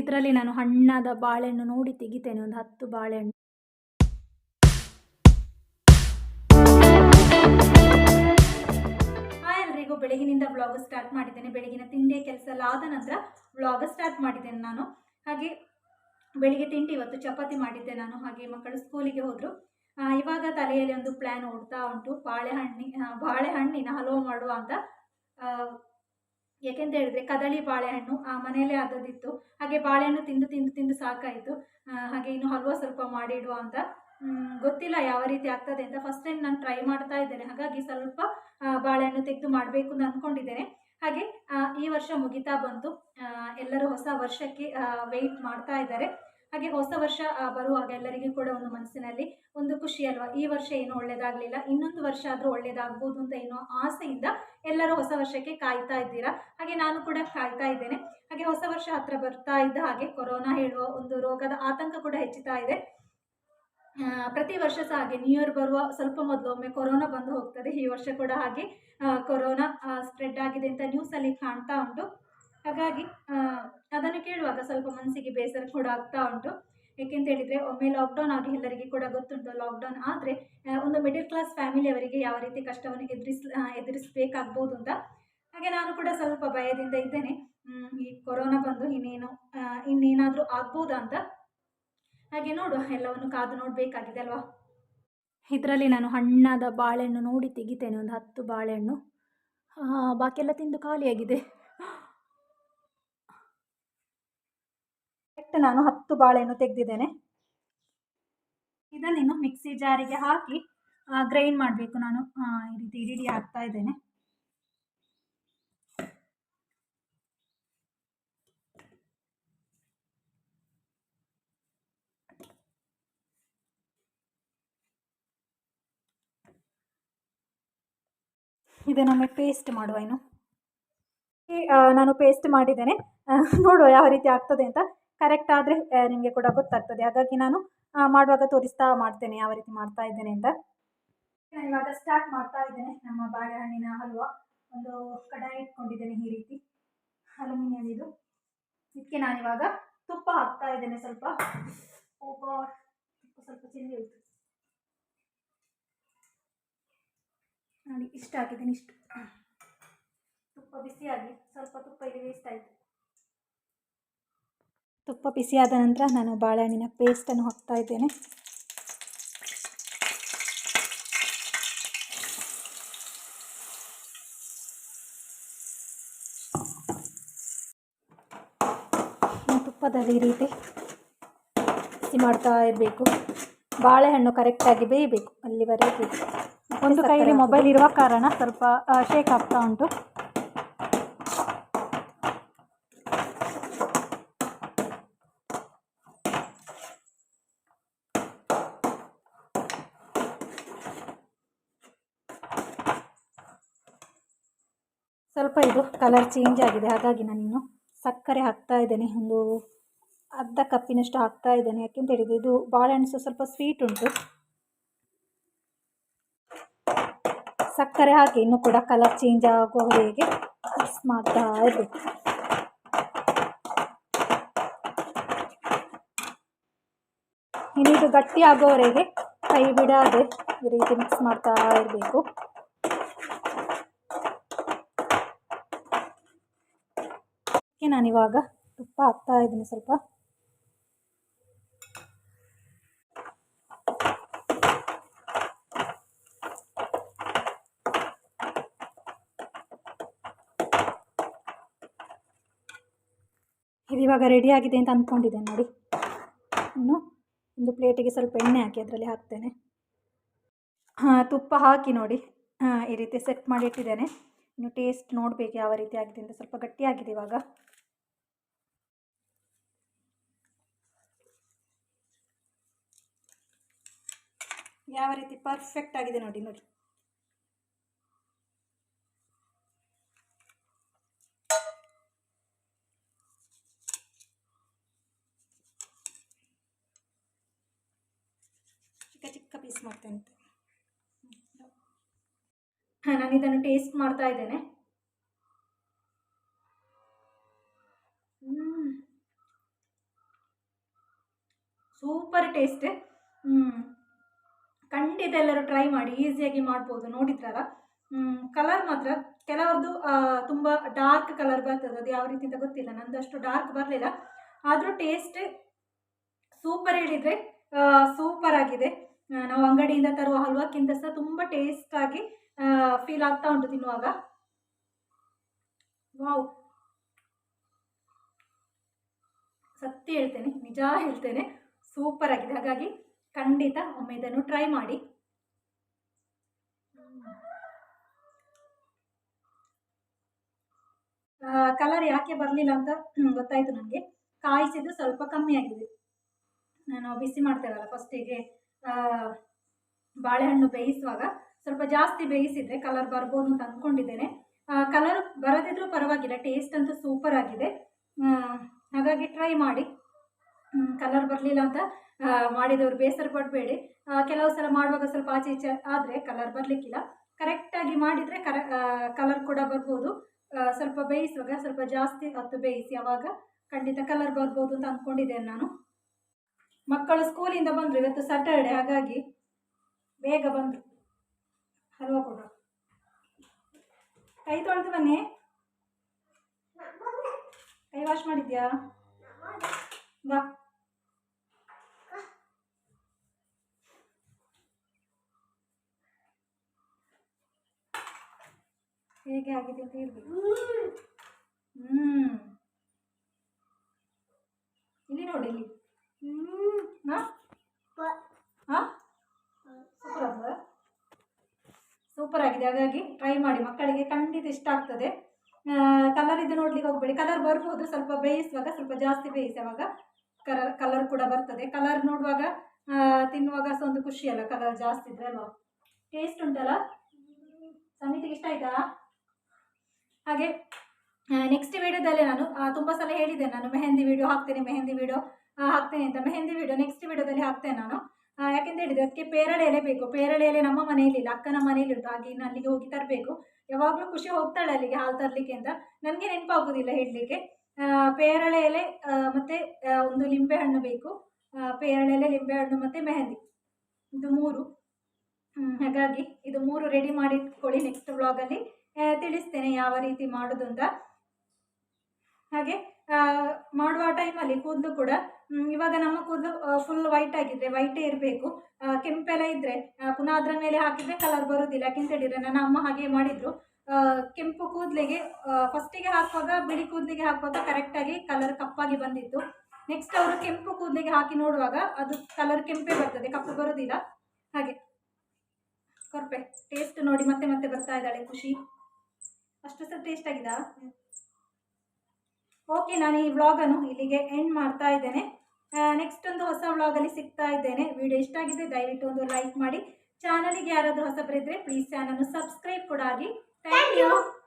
ಇದರಲ್ಲಿ ನಾನು ಹಣ್ಣಾದ ಬಾಳೆಹಣ್ಣು ನೋಡಿ ತೆಗಿತೇನೆ, ಒಂದು ಹತ್ತು ಬಾಳೆಹಣ್ಣು. ಹಾಯ್ ಎಲ್ರಿಗೂ, ಬೆಳಗಿನಿಂದ ವ್ಲಾಗ್ ಸ್ಟಾರ್ಟ್ ಮಾಡಿದ್ದೇನೆ. ಬೆಳಗಿನ ತಿಂಡಿ ಕೆಲಸ ಎಲ್ಲ ಆದ ನಂತರ ವ್ಲಾಗ್ ಸ್ಟಾರ್ಟ್ ಮಾಡಿದ್ದೇನೆ ನಾನು. ಹಾಗೆ ಬೆಳಿಗ್ಗೆ ತಿಂಡಿ ಇವತ್ತು ಚಪಾತಿ ಮಾಡಿದ್ದೆ ನಾನು. ಹಾಗೆ ಮಕ್ಕಳು ಸ್ಕೂಲಿಗೆ ಹೋದರು. ಇವಾಗ ತಲೆಯಲ್ಲಿ ಒಂದು ಪ್ಲ್ಯಾನ್ ಓಡ್ತಾ ಉಂಟು. ಬಾಳೆಹಣ್ಣಿ ಬಾಳೆಹಣ್ಣಿನ ಹಲವು ಮಾಡುವ ಅಂತ ಆ, ಯಾಕೆಂತ ಹೇಳಿದ್ರೆ ಕದಳಿ ಬಾಳೆಹಣ್ಣು ಆ ಮನೆಯಲ್ಲೇ ಆದದ್ದಿತ್ತು. ಹಾಗೆ ಬಾಳೆಹಣ್ಣು ತಿಂದು ತಿಂದು ತಿಂದು ಸಾಕಾಯಿತು. ಹಾಗೆ ಇನ್ನು ಹಲ್ವಾ ಸ್ವಲ್ಪ ಮಾಡಿಡುವ ಅಂತ ಗೊತ್ತಿಲ್ಲ ಯಾವ ರೀತಿ ಆಗ್ತದೆ ಅಂತ. ಫಸ್ಟ್ ಟೈಮ್ ನಾನು ಟ್ರೈ ಮಾಡ್ತಾ ಇದ್ದೇನೆ. ಹಾಗಾಗಿ ಸ್ವಲ್ಪ ಬಾಳೆಹಣ್ಣು ತೆಗೆದು ಮಾಡಬೇಕು ಅಂತ ಅಂದ್ಕೊಂಡಿದ್ದೇನೆ ಹಾಗೆ ಈ ವರ್ಷ ಮುಗಿತಾ ಬಂತು. ಎಲ್ಲರೂ ಹೊಸ ವರ್ಷಕ್ಕೆ ವೆಯ್ಟ್ ಮಾಡ್ತಾ ಇದ್ದಾರೆ. ಹಾಗೆ ಹೊಸ ವರ್ಷ ಬರುವಾಗ ಎಲ್ಲರಿಗೂ ಕೂಡ ಒಂದು ಮನಸ್ಸಿನಲ್ಲಿ ಒಂದು ಖುಷಿ ಅಲ್ವಾ? ಈ ವರ್ಷ ಏನು ಒಳ್ಳೇದಾಗಲಿಲ್ಲ, ಇನ್ನೊಂದು ವರ್ಷ ಆದರೂ ಒಳ್ಳೇದಾಗ್ಬೋದು ಅಂತ ಏನೋ ಆಸೆಯಿಂದ ಎಲ್ಲರೂ ಹೊಸ ವರ್ಷಕ್ಕೆ ಕಾಯ್ತಾ ಇದ್ದೀರಾ? ಹಾಗೆ ನಾನು ಕೂಡ ಕಾಯ್ತಾ ಇದ್ದೇನೆ. ಹಾಗೆ ಹೊಸ ವರ್ಷ ಹತ್ರ ಬರ್ತಾ ಇದ್ದ ಹಾಗೆ ಕೊರೋನಾ ಹೇಳುವ ಒಂದು ರೋಗದ ಆತಂಕ ಕೂಡ ಹೆಚ್ಚುತ್ತಾ ಇದೆ. ಪ್ರತಿ ವರ್ಷ ಸಹ ಹಾಗೆ ನ್ಯೂ ಇಯರ್ ಬರುವ ಸ್ವಲ್ಪ ಮೊದಲು ಒಮ್ಮೆ ಕೊರೋನಾ ಬಂದು ಹೋಗ್ತದೆ. ಈ ವರ್ಷ ಕೂಡ ಹಾಗೆ ಕೊರೋನಾ ಸ್ಪ್ರೆಡ್ ಆಗಿದೆ ಅಂತ ನ್ಯೂಸಲ್ಲಿ ಕಾಣ್ತಾ ಉಂಟು. ಹಾಗಾಗಿ ಅದನ್ನು ಕೇಳುವಾಗ ಸ್ವಲ್ಪ ಮನಸ್ಸಿಗೆ ಬೇಸರ ಕೂಡ ಆಗ್ತಾ ಉಂಟು. ಏಕೆಂತ ಹೇಳಿದರೆ, ಒಮ್ಮೆ ಲಾಕ್ಡೌನ್ ಆಗಿ ಎಲ್ಲರಿಗೆ ಕೂಡ ಗೊತ್ತುಂಟು. ಲಾಕ್ಡೌನ್ ಆದರೆ ಒಂದು ಮಿಡಿಲ್ ಕ್ಲಾಸ್ ಫ್ಯಾಮಿಲಿಯವರಿಗೆ ಯಾವ ರೀತಿ ಕಷ್ಟವನ್ನು ಎದುರಿಸ್ ಎದುರಿಸಬೇಕಾಗ್ಬೋದು ಅಂತ. ಹಾಗೆ ನಾನು ಕೂಡ ಸ್ವಲ್ಪ ಭಯದಿಂದ ಇದ್ದೇನೆ. ಈ ಕೊರೋನಾ ಬಂದು ಇನ್ನೇನು ಇನ್ನೇನಾದರೂ ಆಗ್ಬೋದಾ ಅಂತ. ಹಾಗೆ ನೋಡುವ ಎಲ್ಲವನ್ನು ಕಾದು ನೋಡಬೇಕಾಗಿದೆ ಅಲ್ವಾ? ಇದರಲ್ಲಿ ನಾನು ಹಣ್ಣಾದ ಬಾಳೆಹಣ್ಣು ನೋಡಿ ತೆಗಿತೇನೆ, ಒಂದು ಹತ್ತು ಬಾಳೆಹಣ್ಣು. ಬಾಕಿಯೆಲ್ಲ ತಿಂದು ಖಾಲಿಯಾಗಿದೆ. ಕರೆಕ್ಟ್ ನಾನು ಹತ್ತು ಬಾಳೆಹಣ್ಣು ತೆಗೆದಿದ್ದೇನೆ. ಇದನ್ನೇನು ಮಿಕ್ಸಿ ಜಾರಿಗೆ ಹಾಕಿ ಗ್ರೈಂಡ್ ಮಾಡಬೇಕು ನಾನು. ಈ ರೀತಿ ಇಡಿ ಹಾಕ್ತಾ ಇದ್ದೇನೆ. ಇದನ್ನೊಮ್ಮೆ ಪೇಸ್ಟ್ ಮಾಡುವ ಇನ್ನು. ನಾನು ಪೇಸ್ಟ್ ಮಾಡಿದ್ದೇನೆ. ನೋಡುವ ಯಾವ ರೀತಿ ಆಗ್ತದೆ ಅಂತ. ಕರೆಕ್ಟ್ ಆದರೆ ನಿಮಗೆ ಕೂಡ ಗೊತ್ತಾಗ್ತದೆ. ಹಾಗಾಗಿ ನಾನು ಮಾಡುವಾಗ ತೋರಿಸ್ತಾ ಮಾಡ್ತೇನೆ, ಯಾವ ರೀತಿ ಮಾಡ್ತಾ ಇದ್ದೇನೆ ಅಂತ. ನಾನು ಇವಾಗ ಸ್ಟಾರ್ಟ್ ಮಾಡ್ತಾ ಇದ್ದೇನೆ, ನಮ್ಮ ಬಾಳೆಹಣ್ಣಿನ ಹಲ್ವಾ. ಒಂದು ಕಡಾಯಿ ಇಟ್ಕೊಂಡಿದ್ದೇನೆ ಈ ರೀತಿ, ಅಲ್ಯೂಮಿನಿಯಂ ಇದು. ಇದಕ್ಕೆ ನಾನಿವಾಗ ತುಪ್ಪ ಹಾಕ್ತಾ ಇದ್ದೇನೆ ಸ್ವಲ್ಪ. ತುಪ್ಪ ಸ್ವಲ್ಪ ಚೆಲ್ಲಿ ಹೋಯ್ತು ನೋಡಿ, ಇಷ್ಟ ಹಾಕಿದ್ದೀನಿ ಇಷ್ಟು. ತುಪ್ಪ ಬಿಸಿಯಾಗಿ ಸ್ವಲ್ಪ ತುಪ್ಪ ಇಲ್ಲಿ ವೇಸ್ಟ್ ಆಯಿತು ತುಪ್ಪ ಬಿಸಿಯಾದ ನಂತರ ನಾನು ಬಾಳೆಹಣ್ಣಿನ ಪೇಸ್ಟನ್ನು ಹಾಕ್ತಾ ಇದ್ದೇನೆ. ತುಪ್ಪದಲ್ಲಿ ಈ ರೀತಿ ಬಿಸಿ ಮಾಡ್ತಾ ಇರಬೇಕು. ಬಾಳೆಹಣ್ಣು ಕರೆಕ್ಟಾಗಿ ಬೇಯಬೇಕು ಅಲ್ಲಿವರೆಗೆ. ಒಂದು ಕೈಯಲ್ಲಿ ಮೊಬೈಲ್ ಇರುವ ಕಾರಣ ಸ್ವಲ್ಪ ಶೇಕ್ ಆಗ್ತಾ ಉಂಟು. ಸ್ವಲ್ಪ ಇದು ಕಲರ್ ಚೇಂಜ್ ಆಗಿದೆ. ಹಾಗಾಗಿ ನಾನಿನ್ನು ಸಕ್ಕರೆ ಹಾಕ್ತಾ ಇದ್ದೇನೆ. ಒಂದು ಅರ್ಧ ಕಪ್ಪಿನಷ್ಟು ಹಾಕ್ತಾ ಇದ್ದೇನೆ. ಯಾಕೆಂತ ಹೇಳಿದರೆ ಇದು ಬಾಳೆಹಣ್ಣು ಸ್ವಲ್ಪ ಸ್ವೀಟ್ ಉಂಟು. ಸಕ್ಕರೆ ಹಾಕಿ ಇನ್ನೂ ಕೂಡ ಕಲರ್ ಚೇಂಜ್ ಆಗುವವರೆಗೆ ಮಿಕ್ಸ್ ಮಾಡ್ತಾ ಇರಬೇಕು. ಇನ್ನು ಇದು ಗಟ್ಟಿ ಆಗುವವರೆಗೆ ಕೈ ಬಿಡದೆ ಈ ರೀತಿ ಮಿಕ್ಸ್ ಮಾಡ್ತಾ ಇರಬೇಕು. ಅದಕ್ಕೆ ಇವಾಗ ತುಪ್ಪ ಹಾಕ್ತಾ ಇದ್ದೀನಿ ಸ್ವಲ್ಪ. ಇವಾಗ ರೆಡಿ ಆಗಿದೆ ಅಂತ ಅಂದ್ಕೊಂಡಿದ್ದೇನೆ ನೋಡಿ. ಇನ್ನು ಒಂದು ಪ್ಲೇಟಿಗೆ ಸ್ವಲ್ಪ ಎಣ್ಣೆ ಹಾಕಿ ಅದರಲ್ಲಿ ಹಾಕ್ತೇನೆ. ತುಪ್ಪ ಹಾಕಿ ನೋಡಿ. ಈ ರೀತಿ ಸೆಟ್ ಮಾಡಿ ಇಟ್ಟಿದ್ದೇನೆ. ಇನ್ನು ಟೇಸ್ಟ್ ನೋಡಬೇಕು ಯಾವ ರೀತಿ ಆಗಿದೆ ಅಂತ ಸ್ವಲ್ಪ ಗಟ್ಟಿಯಾಗಿದೆ ಇವಾಗ. ಯಾವ ರೀತಿ ಪರ್ಫೆಕ್ಟ್ ಆಗಿದೆ ನೋಡಿ ನೋಡಿ. ಚಿಕ್ಕ ಚಿಕ್ಕ ಪೀಸ್ ಮಾಡ್ತೇನೆ ಹಾಂ, ನಾನು ಇದನ್ನು ಟೇಸ್ಟ್ ಮಾಡ್ತಾ ಇದ್ದೇನೆ. ಸೂಪರ್ ಟೇಸ್ಟ್ ಖಂಡಿತ ಎಲ್ಲರೂ ಟ್ರೈ ಮಾಡಿ ಈಸಿಯಾಗಿ ಮಾಡ್ಬೋದು. ನೋಡಿದ್ರಲ್ಲ? ಕಲರ್ ಮಾತ್ರ. ಕೆಲವ್ರದ್ದು ತುಂಬ ಡಾರ್ಕ್ ಕಲರ್ ಬರ್ತದೆ. ಅದು ಯಾವ ರೀತಿ ಅಂತ ಗೊತ್ತಿಲ್ಲ. ನಂದು ಅಷ್ಟು ಡಾರ್ಕ್ ಬರಲಿಲ್ಲ. ಆದರೂ ಟೇಸ್ಟ್ ಸೂಪರ್ ಹೇಳಿದರೆ ಸೂಪರ್ ಆಗಿದೆ. ನಾವು ಅಂಗಡಿಯಿಂದ ತರುವ ಹಲ್ವಕ್ಕಿಂತ ಸಹ ತುಂಬ ಟೇಸ್ಟಾಗಿ ಫೀಲ್ ಆಗ್ತಾ ಉಂಟು ತಿನ್ನುವಾಗ. ವಾವ್ ಸತ್ಯ ಹೇಳ್ತೇನೆ, ನಿಜ ಹೇಳ್ತೇನೆ. ಸೂಪರ್ ಆಗಿದೆ. ಹಾಗಾಗಿ ಖಂಡಿತ ಒಮ್ಮೆ ಇದನ್ನು ಟ್ರೈ ಮಾಡಿ. ಕಲರ್ ಯಾಕೆ ಬರಲಿಲ್ಲ ಅಂತ ಗೊತ್ತಾಯಿತು ನನಗೆ. ಕಾಯಿಸಿದ್ದು ಸ್ವಲ್ಪ ಕಮ್ಮಿ ಆಗಿದೆ. ನಾನು ಬಿಸಿ ಮಾಡ್ತೇವಲ್ಲ ಫಸ್ಟಿಗೆ ಬಾಳೆಹಣ್ಣು ಬೇಯಿಸುವಾಗ ಸ್ವಲ್ಪ ಜಾಸ್ತಿ ಬೇಯಿಸಿದರೆ ಕಲರ್ ಬರ್ಬೋದು ಅಂತ ಅಂದ್ಕೊಂಡಿದ್ದೇನೆ ಕಲರ್ ಬರದಿದ್ರೂ ಪರವಾಗಿಲ್ಲ ಟೇಸ್ಟ್ ಅಂತೂ ಸೂಪರ್ ಆಗಿದೆ. ಹಾಗಾಗಿ ಟ್ರೈ ಮಾಡಿ. ಕಲರ್ ಬರಲಿಲ್ಲ ಅಂತ ಮಾಡಿದವರು ಬೇಸರ ಪಡಬೇಡಿ ಕೆಲವು ಸಲ ಮಾಡುವಾಗ ಸ್ವಲ್ಪ ಆಚೆ ಈಚೆ ಆದರೆ ಕಲರ್ ಬರಲಿಕ್ಕಿಲ್ಲ. ಕರೆಕ್ಟಾಗಿ ಮಾಡಿದರೆ ಕರ ಕಲರ್ ಕೂಡ ಬರ್ಬೋದು. ಸ್ವಲ್ಪ ಬೇಯಿಸುವಾಗ ಸ್ವಲ್ಪ ಜಾಸ್ತಿ ಹೊತ್ತು ಬೇಯಿಸಿ ಅವಾಗ ಖಂಡಿತ ಕಲರ್ ಬರ್ಬೋದು ಅಂತ ಅಂದ್ಕೊಂಡಿದ್ದೇನೆ ನಾನು. ಮಕ್ಕಳು ಸ್ಕೂಲಿಂದ ಬಂದರು, ಇವತ್ತು ಸ್ಯಾಟರ್ಡೆ ಹಾಗಾಗಿ ಬೇಗ ಬಂದರು. ಹಲ್ವಾ ಕೂಡ. ಕೈ ತೊಳೆದು ಬನ್ನಿ. ಕೈ ವಾಶ್ ಮಾಡಿದ್ಯಾ? ಬಾ ಹೇಗೆ ಆಗಿದೆ ಅಂತ ಹೇಳ್ಬೇಕು. ಹ್ಮ್. ಇಲ್ಲಿ ನೋಡಿ ಇಲ್ಲಿ. ಹಾ? ಹಾ? ಸೂಪರ್ ಸೂಪರ್ ಆಗಿದೆ. ಹಾಗಾಗಿ ಟ್ರೈ ಮಾಡಿ. ಮಕ್ಕಳಿಗೆ ಖಂಡಿತ ಇಷ್ಟ ಆಗ್ತದೆ. ಕಲರ್ ಇದು ನೋಡ್ಲಿಕ್ಕೆ ಹೋಗ್ಬೇಡಿ. ಕಲರ್ ಬರ್ಬೋದು. ಸ್ವಲ್ಪ ಬೇಯಿಸುವಾಗ ಸ್ವಲ್ಪ ಜಾಸ್ತಿ ಬೇಯಿಸಿ ಅವಾಗ ಕಲರ್ ಕಲರ್ ಕೂಡ ಬರ್ತದೆ. ಕಲರ್ ನೋಡುವಾಗ ತಿನ್ನುವಾಗ ಸಹ ಒಂದು ಖುಷಿ ಅಲ್ಲ ಕಲರ್ ಜಾಸ್ತಿ ಇದ್ರೆ ಅಲ್ವಾ? ಟೇಸ್ಟ್ ಉಂಟಲ್ಲ? ಸಮಿತಿಗೆ ಇಷ್ಟ ಆಯ್ತಾ? ಹಾಗೆ ನೆಕ್ಸ್ಟ್ ವಿಡಿಯೋದಲ್ಲಿ ನಾನು ತುಂಬ ಸಲ ಹೇಳಿದೆ ನಾನು, ಮೆಹಂದಿ ವಿಡಿಯೋ ಹಾಕ್ತೇನೆ, ಮೆಹಂದಿ ವಿಡಿಯೋ ಹಾಕ್ತೇನೆ ಅಂತ. ಮೆಹಂದಿ ವಿಡಿಯೋ ನೆಕ್ಸ್ಟ್ ವಿಡಿಯೋದಲ್ಲಿ ಹಾಕ್ತೇನೆ ನಾನು. ಯಾಕೆಂತ ಹೇಳಿದೆ ಅದಕ್ಕೆ ಪೇರಳೆ ಎಲೆ ಬೇಕು. ಪೇರಳೆ ಎಲೆ ನಮ್ಮ ಮನೆಯಲ್ಲಿ ಇಲ್ಲ, ಅಕ್ಕನ ಮನೆಯಲ್ಲಿ ಉಂಟು. ಹಾಗೆ ಇನ್ನು ಅಲ್ಲಿಗೆ ಹೋಗಿ ತರಬೇಕು. ಯಾವಾಗಲೂ ಖುಷಿ ಹೋಗ್ತಾಳೆ ಅಲ್ಲಿಗೆ ಹಾಲು ತರಲಿಕ್ಕೆ ಅಂತ. ನನಗೆ ನೆನಪಾಗೋದಿಲ್ಲ ಹೇಳಲಿಕ್ಕೆ. ಪೇರಳೆ ಎಲೆ ಮತ್ತು ಮತ್ತೆ ಲಿಂಬೆ ಒಂದು ಲಿಂಬೆಹಣ್ಣು ಬೇಕು. ಪೇರಳೆ ಎಲೆ ಲಿಂಬೆಹಣ್ಣು ಮತ್ತು ಮೆಹಂದಿ. ಇದು ಮೂರು. ಹಾಗಾಗಿ ಇದು ಮೂರು ರೆಡಿ ಮಾಡಿ ಇಟ್ಕೊಳ್ಳಿ ನೆಕ್ಸ್ಟ್ ವ್ಲಾಗಲ್ಲಿ ತಿಳಿಸ್ತೇನೆ ಯಾವ ರೀತಿ ಮಾಡೋದು ಅಂತ. ಹಾಗೆ ಮಾಡುವ ಟೈಮಲ್ಲಿ ಕೂದಲು ಕೂಡ ಇವಾಗ ನಮ್ಮ ಕೂದಲು ಫುಲ್ ವೈಟ್ ಆಗಿದ್ರೆ ವೈಟೇ ಇರಬೇಕು. ಕೆಂಪೆಲ್ಲ ಇದ್ದರೆ ಪುನಃ ಅದರ ಮೇಲೆ ಹಾಕಿದರೆ ಕಲರ್ ಬರೋದಿಲ್ಲ. ಯಾಕೆಂತ ಹೇಳಿದರೆ, ನನ್ನ ಅಮ್ಮ ಹಾಗೆ ಮಾಡಿದರು. ಕೆಂಪು ಕೂದಲಿಗೆ ಫಸ್ಟಿಗೆ ಹಾಕುವಾಗ, ಬಿಳಿ ಕೂದಲಿಗೆ ಹಾಕುವಾಗ ಕರೆಕ್ಟಾಗಿ ಕಲರ್ ಕಪ್ಪಾಗಿ ಬಂದಿತ್ತು. ನೆಕ್ಸ್ಟ್ ಅವರು ಕೆಂಪು ಕೂದಲಿಗೆ ಹಾಕಿ ನೋಡುವಾಗ ಅದು ಕಲರ್ ಕೆಂಪೇ ಬರ್ತದೆ, ಕಪ್ಪು ಬರೋದಿಲ್ಲ. ಹಾಗೆ. ಕೊರ್ಪೆ ಟೇಸ್ಟ್ ನೋಡಿ ಮತ್ತೆ ಮತ್ತೆ ಬರ್ತಾ ಇದ್ದಾಳೆ ಖುಷಿ. ಅಷ್ಟು ಸಹ ಟೇಸ್ಟ್ ಆಗಿದಾ? ಓಕೆ ನಾನು ಈ ವ್ಲಾಗನ್ನು ಇಲ್ಲಿಗೆ ಎಂಡ್ ಮಾಡ್ತಾ ಇದ್ದೇನೆ. ನೆಕ್ಸ್ಟ್ ಒಂದು ಹೊಸ ವ್ಲಾಗಲ್ಲಿ ಸಿಗ್ತಾ ಇದ್ದೇನೆ. ವಿಡಿಯೋ ಇಷ್ಟ ಆಗಿದೆ ದಯವಿಟ್ಟು ಒಂದು ಲೈಕ್ ಮಾಡಿ. ಚಾನಲಿಗೆ ಯಾರಾದರೂ ಹೊಸಬರಿದ್ದರೆ ಪ್ಲೀಸ್ ಚಾನಲ್ನ ಸಬ್ಸ್ಕ್ರೈಬ್ ಕೂಡ ಆಗಿ Thank you.